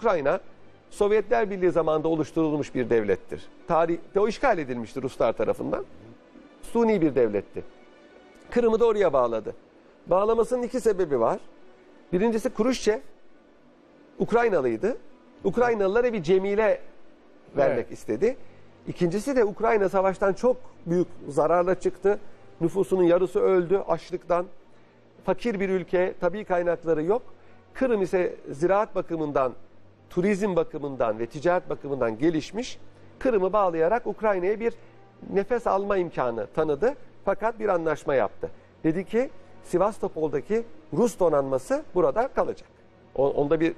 Ukrayna Sovyetler Birliği zamanında oluşturulmuş bir devlettir. Tarihte o işgal edilmiştir Ruslar tarafından. Suni bir devletti. Kırım'ı da oraya bağladı. Bağlamasının iki sebebi var. Birincisi Kruşçev Ukraynalıydı. Ukraynalılara bir cemile vermek Evet. istedi. İkincisi de Ukrayna savaştan çok büyük zararla çıktı. Nüfusunun yarısı öldü açlıktan. Fakir bir ülke, tabii kaynakları yok. Kırım ise ziraat bakımından, turizm bakımından ve ticaret bakımından gelişmiş. Kırım'ı bağlayarak Ukrayna'ya bir nefes alma imkanı tanıdı. Fakat bir anlaşma yaptı. Dedi ki Sivastopol'daki Rus donanması burada kalacak. O- Onda bir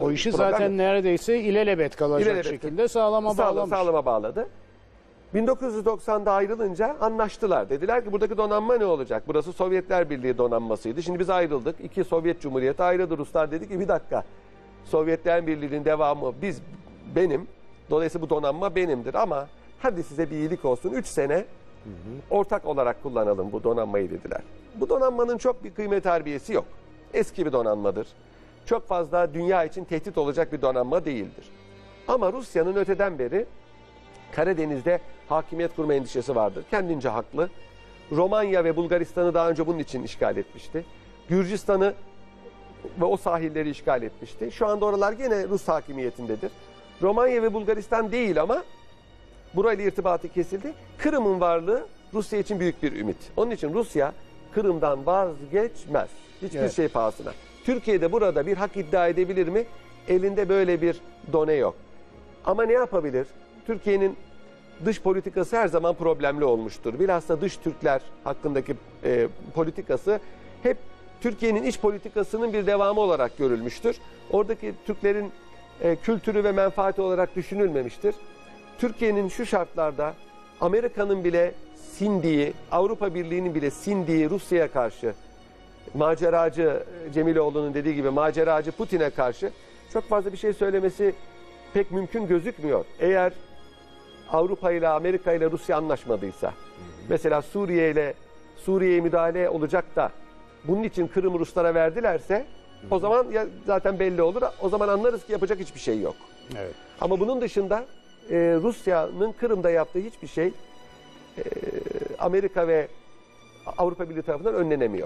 O işi zaten yok. neredeyse ilelebet kalacak İlelebet. şekilde sağlama Sağla- bağlamış. sağlama bağladı. 1990'da ayrılınca anlaştılar. Dediler ki buradaki donanma ne olacak? Burası Sovyetler Birliği donanmasıydı. Şimdi biz ayrıldık. İki Sovyet Cumhuriyeti ayrıldı. Ruslar dedi ki bir dakika. Sovyetler Birliği'nin devamı biz benim. Dolayısıyla bu donanma benimdir ama hadi size bir iyilik olsun. 3 sene ortak olarak kullanalım bu donanmayı dediler. Bu donanmanın çok bir kıymet harbiyesi yok. Eski bir donanmadır. Çok fazla dünya için tehdit olacak bir donanma değildir. Ama Rusya'nın öteden beri Karadeniz'de hakimiyet kurma endişesi vardır. Kendince haklı. Romanya ve Bulgaristan'ı daha önce bunun için işgal etmişti. Gürcistan'ı ve o sahilleri işgal etmişti. Şu anda oralar yine Rus hakimiyetindedir. Romanya ve Bulgaristan değil ama burayla irtibatı kesildi. Kırım'ın varlığı Rusya için büyük bir ümit. Onun için Rusya Kırım'dan vazgeçmez. Hiçbir Evet. şey pahasına. Türkiye'de burada bir hak iddia edebilir mi? Elinde böyle bir done yok. Ama ne yapabilir? Türkiye'nin dış politikası her zaman problemli olmuştur. Bilhassa dış Türkler hakkındaki e, politikası hep Türkiye'nin iç politikasının bir devamı olarak görülmüştür. Oradaki Türklerin e, kültürü ve menfaati olarak düşünülmemiştir. Türkiye'nin şu şartlarda Amerika'nın bile sindiği, Avrupa Birliği'nin bile sindiği Rusya'ya karşı maceracı Cemiloğlu'nun dediği gibi maceracı Putin'e karşı çok fazla bir şey söylemesi pek mümkün gözükmüyor. Eğer Avrupa ile Amerika ile Rusya anlaşmadıysa mesela Suriye ile Suriye'ye müdahale olacak da bunun için Kırım Ruslara verdilerse o zaman ya zaten belli olur. O zaman anlarız ki yapacak hiçbir şey yok. Evet. Ama bunun dışında e, Rusya'nın Kırım'da yaptığı hiçbir şey e, Amerika ve Avrupa Birliği tarafından önlenemiyor.